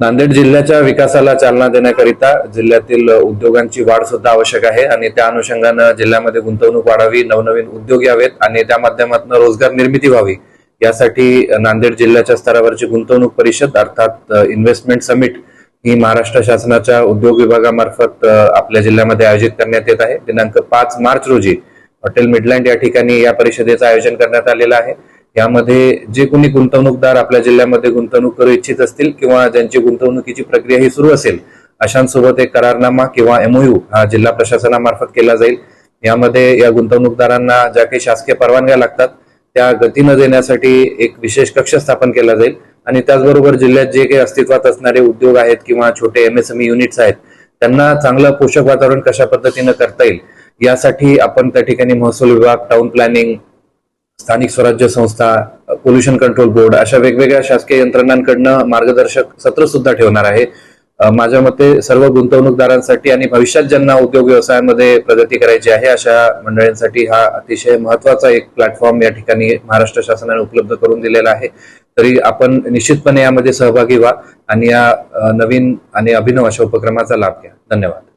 नांदेड जिल्ह्याच्या विकासाला चालना देण्याकरिता जिल्ह्यातील उद्योगांची वाढ सुद्धा आवश्यक आहे आणि त्या अनुषंगानं जिल्ह्यामध्ये गुंतवणूक वाढावी नवनवीन उद्योग यावेत आणि त्या माध्यमातून रोजगार निर्मिती व्हावी. यासाठी नांदेड जिल्ह्याच्या स्तरावरची गुंतवणूक परिषद अर्थात इन्व्हेस्टमेंट समिट ही महाराष्ट्र शासनाच्या उद्योग विभागामार्फत आपल्या जिल्ह्यामध्ये आयोजित करण्यात येत आहे. दिनांक पाच मार्च रोजी हॉटेल मिडलँड या ठिकाणी या परिषदेचं आयोजन करण्यात आलेलं आहे. यामध्ये जे कोणी गुंतवणूकदार आपल्या जिल्ह्यामध्ये गुंतवणूक करू इच्छित असतील किंवा ज्यांची गुंतवणुकीची प्रक्रिया ही सुरू असेल अशांसोबत एक करारनामा किंवा एमओयू हा जिल्हा प्रशासनामार्फत केला जाईल. यामध्ये या गुंतवणूकदारांना ज्या काही शासकीय परवानग्या लागतात त्या गतीनं देण्यासाठी एक विशेष कक्ष स्थापन केला जाईल. आणि त्याचबरोबर जिल्ह्यात जे काही अस्तित्वात असणारे उद्योग आहेत किंवा छोटे एमएसएमई युनिट्स आहेत त्यांना चांगलं पोषक वातावरण कशा पद्धतीनं करता येईल यासाठी आपण त्या ठिकाणी महसूल विभाग टाउन प्लॅनिंग स्थानिक स्वराज्य संस्था पोल्युशन कंट्रोल बोर्ड अशा वेगवेगळ्या शासकीय यंत्रणांकडनं मार्गदर्शक सत्र सुद्धा ठेवणार आहे. माझ्या मते सर्व गुंतवणूकदारांसाठी आणि भविष्यात ज्यांना उद्योग व्यवसायामध्ये प्रगती करायची आहे अशा मंडळींसाठी हा अतिशय महत्त्वाचा एक प्लॅटफॉर्म या ठिकाणी महाराष्ट्र शासनाने उपलब्ध करून दिलेला आहे. तरी आपण निश्चितपणे यामध्ये सहभागी व्हा आणि या नवीन आणि अभिनव अशा उपक्रमाचा लाभ घ्या. धन्यवाद.